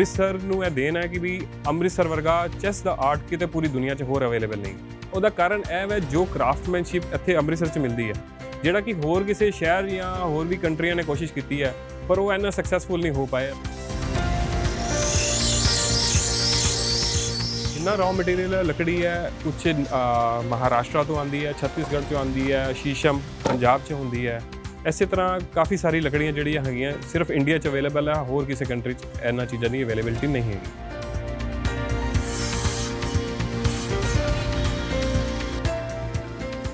ਅੰਮ੍ਰਿਤਸਰ ਨੂੰ ਇਹ ਦੇਣ ਹੈ ਕਿ ਵੀ ਅੰਮ੍ਰਿਤਸਰ ਵਰਗਾ ਚੈਸ ਦਾ ਆਰਟ ਕਿਤੇ ਪੂਰੀ ਦੁਨੀਆ 'ਚ ਹੋਰ ਅਵੇਲੇਬਲ ਨਹੀਂ। ਉਹਦਾ ਕਾਰਨ ਇਹ ਹੈ ਜੋ ਕਰਾਫਟਮੈਨਸ਼ਿਪ ਇੱਥੇ ਅੰਮ੍ਰਿਤਸਰ 'ਚ ਮਿਲਦੀ ਹੈ, ਜਿਹੜਾ ਕਿ ਹੋਰ ਕਿਸੇ ਸ਼ਹਿਰ ਜਾਂ ਹੋਰ ਵੀ ਕੰਟਰੀਆਂ ਨੇ ਕੋਸ਼ਿਸ਼ ਕੀਤੀ ਹੈ, ਪਰ ਉਹ ਇੰਨਾ ਸਕਸੈਸਫੁਲ ਨਹੀਂ ਹੋ ਪਾਇਆ। ਜਿੰਨਾ ਰॉ ਮਟੀਰੀਅਲ ਲੱਕੜੀ ਹੈ, ਕੁਛ ਮਹਾਰਾਸ਼ਟਰ ਤੋਂ ਆਉਂਦੀ ਹੈ, ਛੱਤੀਸਗੜ੍ਹ ਤੋਂ ਆਉਂਦੀ ਹੈ, ਸ਼ੀਸ਼ਮ ਪੰਜਾਬ 'ਚ ਹੁੰਦੀ ਹੈ। ਇਸੇ ਤਰ੍ਹਾਂ ਕਾਫੀ ਸਾਰੀ ਲੱਕੜੀਆਂ ਜਿਹੜੀਆਂ ਹੈਗੀਆਂ, ਸਿਰਫ ਇੰਡੀਆ 'ਚ ਅਵੇਲੇਬਲ ਹੈ ਹੋਰ ਕਿਸੇ ਕੰਟਰੀ 'ਚ ਇਹਨਾਂ ਚੀਜ਼ਾਂ ਦੀ ਅਵੇਲੇਬਿਲਟੀ ਨਹੀਂ ਹੈਗੀ।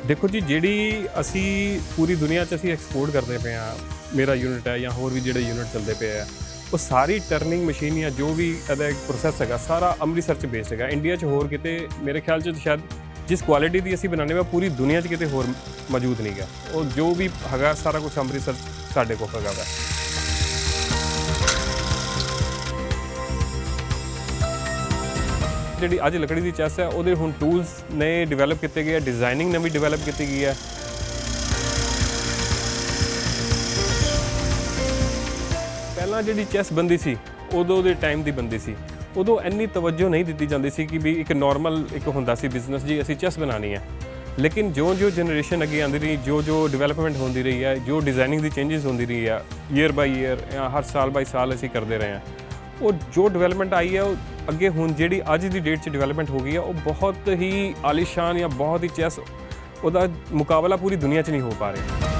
ਦੇਖੋ ਜੀ, ਜਿਹੜੀ ਅਸੀਂ ਪੂਰੀ ਦੁਨੀਆ 'ਚ ਅਸੀਂ ਐਕਸਪੋਰਟ ਕਰਦੇ ਪਏ ਆ ਮੇਰਾ ਯੂਨਿਟ ਹੈ ਜਾਂ ਹੋਰ ਵੀ ਜਿਹੜੇ ਯੂਨਿਟ ਚੱਲਦੇ ਪਏ ਆ, ਉਹ ਸਾਰੀ ਟਰਨਿੰਗ ਮਸ਼ੀਨ ਜਾਂ ਜੋ ਵੀ ਇਹਦਾ ਪ੍ਰੋਸੈਸ ਹੈਗਾ, ਸਾਰਾ ਅੰਮ੍ਰਿਤਸਰ 'ਚ ਬੇਸਡ ਹੈਗਾ। ਇੰਡੀਆ 'ਚ ਹੋਰ ਕਿਤੇ ਮੇਰੇ ਖਿਆਲ 'ਚ ਸ਼ਾਇਦ ਜਿਸ ਕੁਆਲਿਟੀ ਦੀ ਅਸੀਂ ਬਣਾਉਂਦੇ ਹਾਂ ਪੂਰੀ ਦੁਨੀਆ 'ਚ ਕਿਤੇ ਹੋਰ ਮੌਜੂਦ ਨਹੀਂ ਗਿਆ ਉਹ ਜੋ ਵੀ ਹੈਗਾ, ਸਾਰਾ ਕੁਝ ਅੰਮ੍ਰਿਤਸਰ ਸਾਡੇ ਕੋਲ ਹੈਗਾ ਵਾ। ਜਿਹੜੀ ਅੱਜ ਲੱਕੜੀ ਦੀ ਚੈਸ ਹੈ, ਉਹਦੇ ਹੁਣ ਟੂਲਸ ਨਏ ਡਿਵੈਲਪ ਕੀਤੇ ਗਏ ਆ ਡਿਜ਼ਾਈਨਿੰਗ ਨਵੀਂ ਡਿਵੈਲਪ ਕੀਤੀ ਗਈ ਹੈ। ਪਹਿਲਾਂ ਜਿਹੜੀ ਚੈਸ ਬੰਦੀ ਸੀ, ਉਦੋਂ ਦੇ ਟਾਈਮ ਦੀ ਬੰਦੀ ਸੀ। ਉਦੋਂ ਇੰਨੀ ਤਵੱਜੋ ਨਹੀਂ ਦਿੱਤੀ ਜਾਂਦੀ ਸੀ ਕਿ ਵੀ ਇੱਕ ਨਾਰਮਲ ਇੱਕ ਹੁੰਦਾ ਸੀ ਬਿਜ਼ਨਸ ਜੀ, ਅਸੀਂ ਚੈਸ ਬਣਾਉਣੀ ਹੈ। ਲੇਕਿਨ ਜੋ ਜੋ ਜਨਰੇਸ਼ਨ ਅੱਗੇ ਆਉਂਦੀ ਰਹੀ ਜੋ ਜੋ ਡਿਵੈਲਪਮੈਂਟ ਹੁੰਦੀ ਰਹੀ ਹੈ ਜੋ ਡਿਜ਼ਾਈਨਿੰਗ ਦੀ ਚੇਂਜਸ ਹੁੰਦੀ ਰਹੀ ਹੈ ਈਅਰ ਬਾਈ ਈਅਰ ਜਾਂ ਹਰ ਸਾਲ ਬਾਈ ਸਾਲ ਅਸੀਂ ਕਰਦੇ ਰਹੇ ਹਾਂ। ਉਹ ਜੋ ਡਿਵੈਲਪਮੈਂਟ ਆਈ ਹੈ, ਉਹ ਅੱਗੇ ਹੁਣ ਜਿਹੜੀ ਅੱਜ ਦੀ ਡੇਟ 'ਚ ਡਿਵੈਲਪਮੈਂਟ ਹੋ ਗਈ ਹੈ, ਉਹ ਬਹੁਤ ਹੀ ਆਲੀਸ਼ਾਨ ਜਾਂ ਬਹੁਤ ਹੀ ਚੈਸ ਉਹਦਾ ਮੁਕਾਬਲਾ ਪੂਰੀ ਦੁਨੀਆ 'ਚ ਨਹੀਂ ਹੋ ਪਾ ਰਿਹਾ।